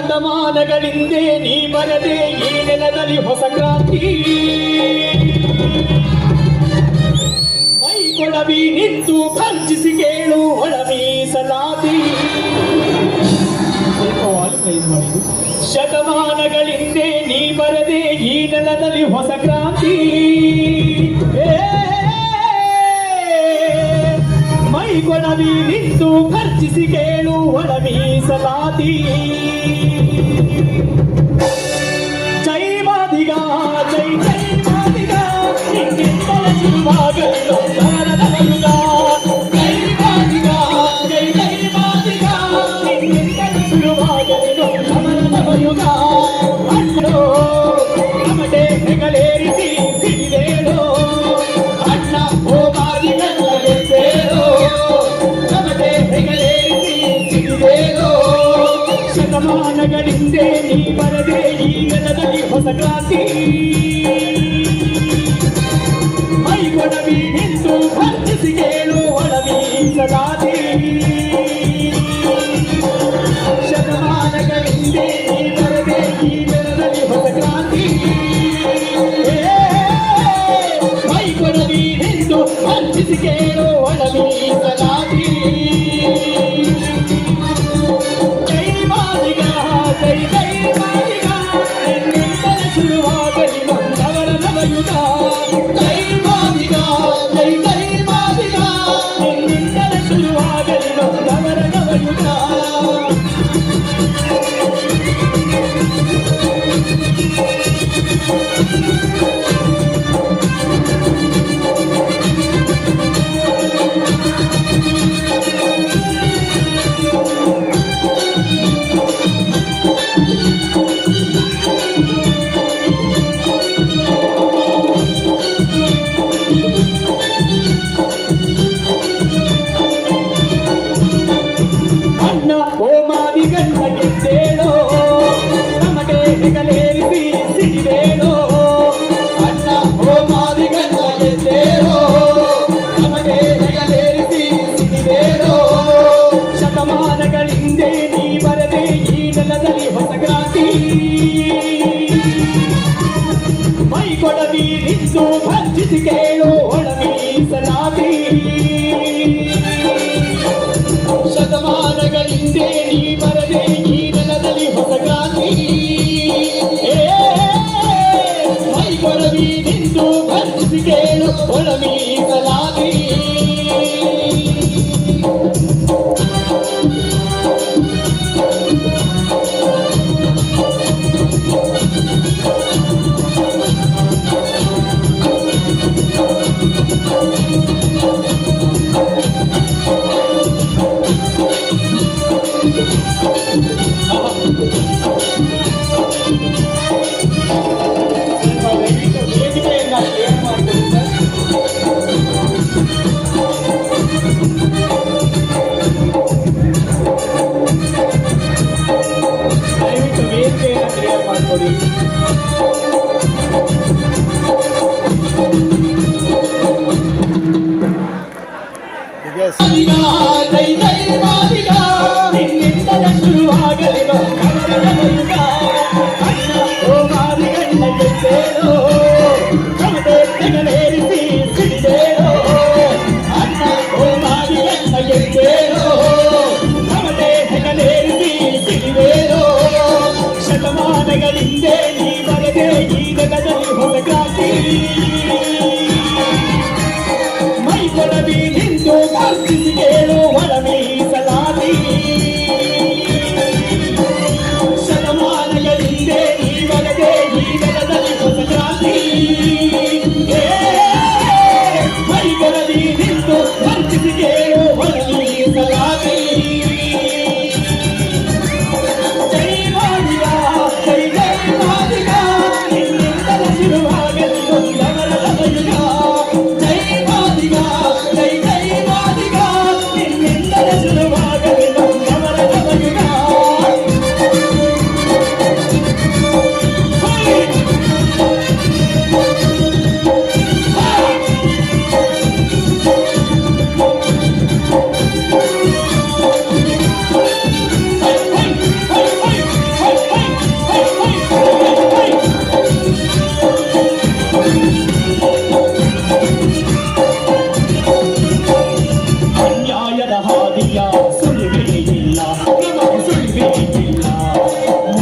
ಶತಮಾನಗಳಿಂದೆ ನೀ ಬರದೆ ಈ ನೆಲದಲ್ಲಿ ಹೊಸ ಕ್ರಾಂತಿ? ಕೊಡವಿ ನಿಂತು ಖರ್ಚಿಸಿ ಕೇಳು ಒಳವಿ ಸಲಾತಿ. ಶತಮಾನಗಳಿಂದೆ ನೀ ಬರದೆ ಈ ನೆಲದಲ್ಲಿ ಹೊಸ ಕ್ರಾಂತಿ? ಮೈ ಕೊಡವಿ ನಿಂತು ಖರ್ಚಿಸಿ ಕೇಳು ಒಳ ಮೀಸಲಾತಿ ಬರದೆ ಈ ನೆಲದಲ್ಲಿ ಹೊಸ ಕ್ರಾಂತಿ ಮೈ ಕೊಡವಿ ನಿಂತು ಖರ್ಚಿಸಿ ಕೇಳು ಒಳವಿ ಸಲಾತಿ ಶತಮಾನಗಳಿಂದೆ ಹೆಗಲೇರಿಸಿ ಸಿಡಿದೇಳೋ ಅಣ್ಣ ಓ ಮಾದಿಗಣ್ಣ ಗೆದ್ದೇಳೋ ನಮಗೆ ಹೆಗಲೇರಿಸಿ ಸಿಡಿದೇಳೋ ಶತಮಾನಗಳಿಂದೆ ನೀ ಬರದೆ ಈ ನೆಲದಲ್ಲಿ ಹೊಸ ಕ್ರಾಂತಿ ಮೈ ಕೊಡವಿ ನಿಂತು ಭರ್ಜಿಸಿ ಕೇಳು ಒಳ ಮೀಸಲಾತಿ ಶತಮಾನಗಳಿಂದೆ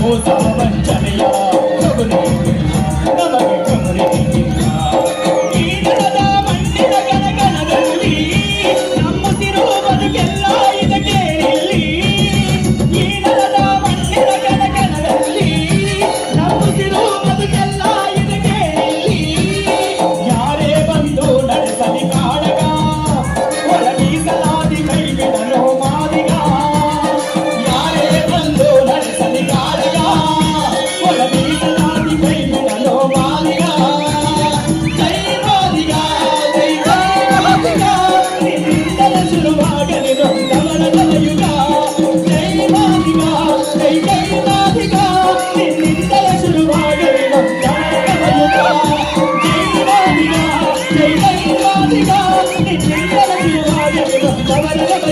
భూతం Kawan.